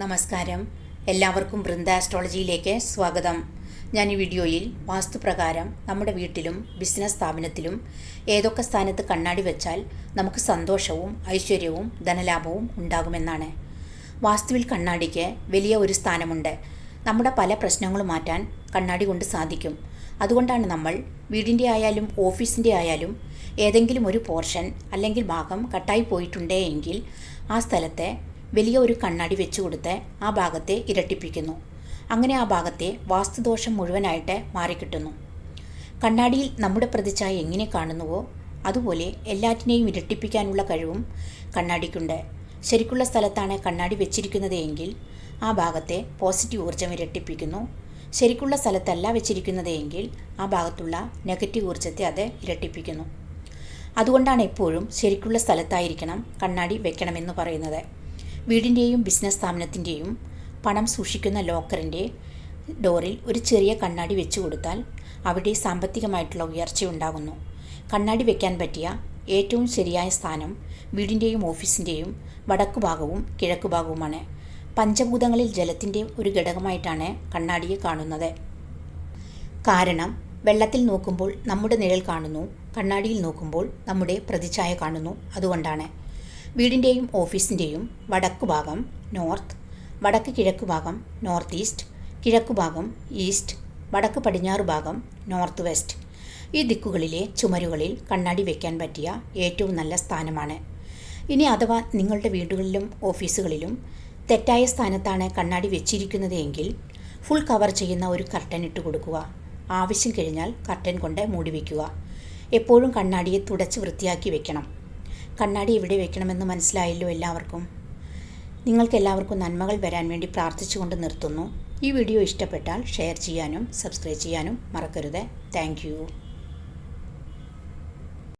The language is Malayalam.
നമസ്കാരം. എല്ലാവർക്കും വൃന്ദ ആസ്ട്രോളജിയിലേക്ക് സ്വാഗതം. ഞാൻ ഈ വീഡിയോയിൽ വാസ്തുപ്രകാരം നമ്മുടെ വീട്ടിലും ബിസിനസ് സ്ഥാപനത്തിലും ഏതൊക്കെ സ്ഥാനത്ത് കണ്ണാടി വെച്ചാൽ നമുക്ക് സന്തോഷവും ഐശ്വര്യവും ധനലാഭവും ഉണ്ടാകുമെന്നാണ്. വാസ്തുവിൽ കണ്ണാടിക്ക് വലിയ ഒരു സ്ഥാനമുണ്ട്. നമ്മുടെ പല പ്രശ്നങ്ങളും മാറ്റാൻ കണ്ണാടി കൊണ്ട് സാധിക്കും. അതുകൊണ്ടാണ് നമ്മൾ വീടിന്റെ ആയാലും ഓഫീസിന്റെ ആയാലും ഏതെങ്കിലും ഒരു പോർഷൻ അല്ലെങ്കിൽ ഭാഗം കട്ടായി പോയിട്ടുണ്ടേ എങ്കിൽ ആ സ്ഥലത്തെ വലിയ ഒരു കണ്ണാടി വെച്ചു കൊടുത്ത് ആ ഭാഗത്തെ ഇരട്ടിപ്പിക്കുന്നു. അങ്ങനെ ആ ഭാഗത്തെ വാസ്തുദോഷം മുഴുവനായിട്ട് മാറിക്കിട്ടുന്നു. കണ്ണാടിയിൽ നമ്മുടെ പ്രതിച്ഛായ എങ്ങനെ കാണുന്നുവോ അതുപോലെ എല്ലാറ്റിനെയും ഇരട്ടിപ്പിക്കാനുള്ള കഴിവും കണ്ണാടിക്കുണ്ട്. ശരിക്കുള്ള സ്ഥലത്താണ് കണ്ണാടി വെച്ചിരിക്കുന്നത് എങ്കിൽ ആ ഭാഗത്തെ പോസിറ്റീവ് ഊർജം ഇരട്ടിപ്പിക്കുന്നു. ശരിക്കുള്ള സ്ഥലത്തല്ല വെച്ചിരിക്കുന്നത് എങ്കിൽ ആ ഭാഗത്തുള്ള നെഗറ്റീവ് ഊർജത്തെ അത് ഇരട്ടിപ്പിക്കുന്നു. അതുകൊണ്ടാണ് എപ്പോഴും ശരിക്കുള്ള സ്ഥലത്തായിരിക്കണം കണ്ണാടി വെക്കണമെന്ന് പറയുന്നത്. വീടിന്റെയും ബിസിനസ് സ്ഥാപനത്തിന്റെയും പണം സൂക്ഷിക്കുന്ന ലോക്കറിന്റെ ഡോറിൽ ഒരു ചെറിയ കണ്ണാടി വെച്ചു കൊടുത്താൽ അവിടെ സാമ്പത്തികമായിട്ടുള്ള ഉയർച്ച ഉണ്ടാകുന്നു. കണ്ണാടി വെക്കാൻ പറ്റിയ ഏറ്റവും ശരിയായ സ്ഥാനം വീടിന്റെയും ഓഫീസിന്റെയും വടക്കു ഭാഗവും കിഴക്ക് ഭാഗവുമാണ് പഞ്ചഭൂതങ്ങളിൽ ജലത്തിന്റെ ഒരു ഘടകമായിട്ടാണ് കണ്ണാടിയെ കാണുന്നത്. കാരണം വെള്ളത്തിൽ നോക്കുമ്പോൾ നമ്മുടെ നിഴൽ കാണുന്നു കണ്ണാടിയിൽ നോക്കുമ്പോൾ നമ്മുടെ പ്രതിച്ഛായ കാണുന്നു. അതുകൊണ്ടാണ്. വീടിന്റെയും ഓഫീസിന്റെയും വടക്കു ഭാഗം നോർത്ത് വടക്ക് കിഴക്ക് ഭാഗം നോർത്ത് ഈസ്റ്റ് കിഴക്കു ഭാഗം ഈസ്റ്റ് വടക്ക് പടിഞ്ഞാറ് ഭാഗം നോർത്ത് വെസ്റ്റ്. ഈ ദിക്കുകളിലെ ചുമരുകളിൽ കണ്ണാടി വയ്ക്കാൻ പറ്റിയ ഏറ്റവും നല്ല സ്ഥാനമാണ്. ഇനി അഥവാ നിങ്ങളുടെ വീടുകളിലും ഓഫീസുകളിലും തെറ്റായ സ്ഥാനത്താണ് കണ്ണാടി വെച്ചിരിക്കുന്നത് എങ്കിൽ ഫുൾ കവർ ചെയ്യുന്ന ഒരു കർട്ടൻ ഇട്ട് കൊടുക്കുക. ആവശ്യം കഴിഞ്ഞാൽ കർട്ടൻ കൊണ്ട് മൂടി വയ്ക്കുക എപ്പോഴും കണ്ണാടിയെ തുടച്ച് വൃത്തിയാക്കി വെക്കണം. കണ്ണാടി ഇവിടെ വെക്കണമെന്ന് മനസ്സിലായല്ലോ എല്ലാവർക്കും. നിങ്ങൾക്കെല്ലാവർക്കും നന്മകൾ വരാൻ വേണ്ടി പ്രാർത്ഥിച്ചുകൊണ്ട് നിർത്തുന്നു. ഈ വീഡിയോ ഇഷ്ടപ്പെട്ടാൽ ഷെയർ ചെയ്യാനും സബ്സ്ക്രൈബ് ചെയ്യാനും മറക്കരുത്. താങ്ക്